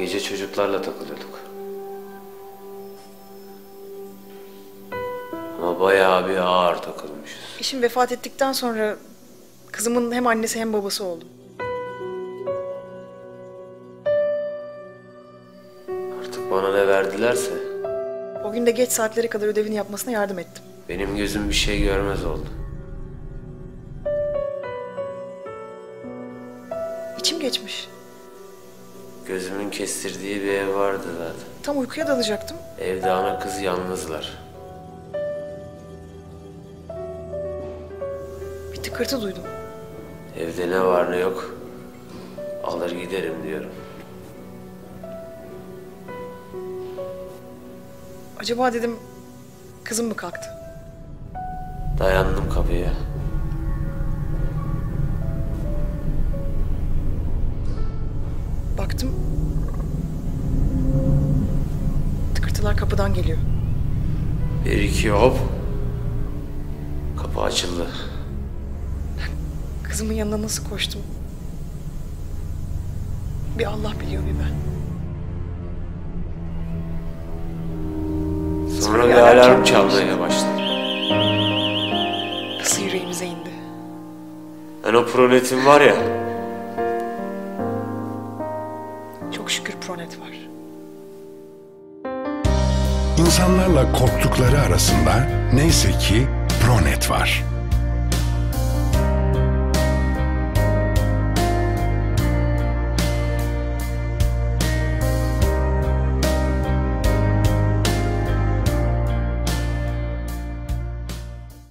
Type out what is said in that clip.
gece çocuklarla takılıyorduk. Ama bayağı bir ağır takılmışız. Eşim vefat ettikten sonra kızımın hem annesi hem babası oldum. Artık bana ne verdilerse O gün de geç saatlere kadar ödevini yapmasına yardım ettim. benim gözüm bir şey görmez oldu. İçim geçmiş. Gözümün kestirdiği bir ev vardı zaten. Tam uykuya dalacaktım. Evde ana kız yalnızlar. Bir tıkırtı duydum. Evde ne var ne yok alır giderim diyorum. Acaba dedim kızım mı kalktı? Dayandım kapıya. Baktım. Tıkırtılar kapıdan geliyor. Bir iki hop. Kapı açıldı. Kızımın yanına nasıl koştum? Bir Allah biliyor bir ben. Sonra bir alarm çalmaya başladı. Nasıl yüreğimize indi. Ben o proletim var ya. Pronet var. İnsanlarla korktukları arasında neyse ki Pronet var.